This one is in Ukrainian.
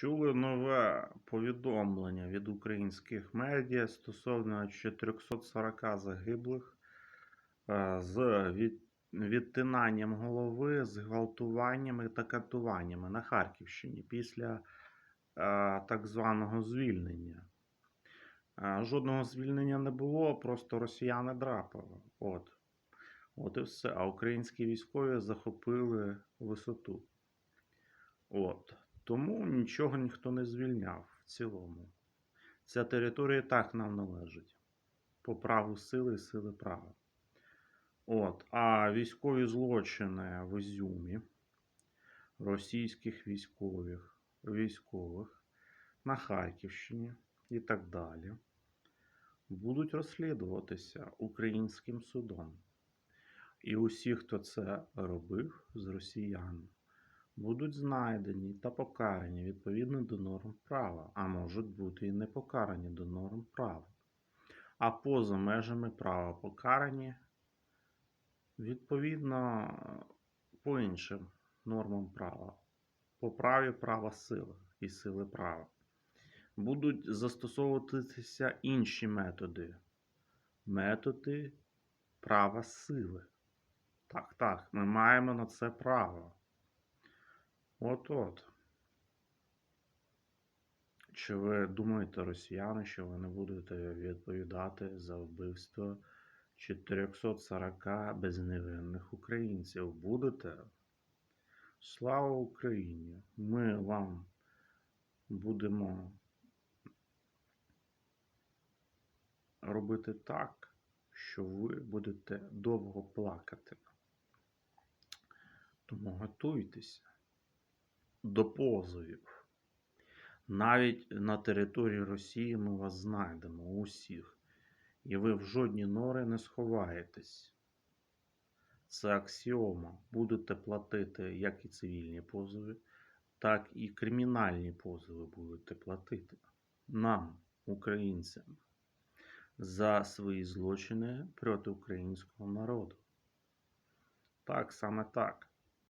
Чули нове повідомлення від українських медіа стосовно 440 загиблих е, з відтинанням голови, зґвалтуваннями та катуваннями на Харківщині після е, так званого звільнення. Е, Жодного звільнення не було, просто росіяни драпали. От. От і все. А українські військові захопили висоту. От. Тому нічого ніхто не звільняв в цілому. Ця територія так нам належить. По праву сили і сили права. От. А військові злочини в Ізюмі російських військових, військових на Харківщині і так далі будуть розслідуватися українським судом. І усі, хто це робив з росіян, будуть знайдені та покарані відповідно до норм права, а можуть бути і не покарані до норм права. А поза межами права покарані відповідно по іншим нормам права, по праві права сили і сили права. Будуть застосовуватися інші методи, методи права сили. Так, так, ми маємо на це право. От-от. Чи ви думаєте, росіяни, що ви не будете відповідати за вбивство 440 безневинних українців? Будете? Слава Україні! Ми вам будемо робити так, що ви будете довго плакати. Тому готуйтеся до позовів. Навіть на території Росії ми вас знайдемо усіх, і ви в жодні нори не сховаєтесь. Це аксіома. Будете платити як і цивільні позови, так і кримінальні позови будете платити нам, українцям, за свої злочини проти українського народу. Так, саме так.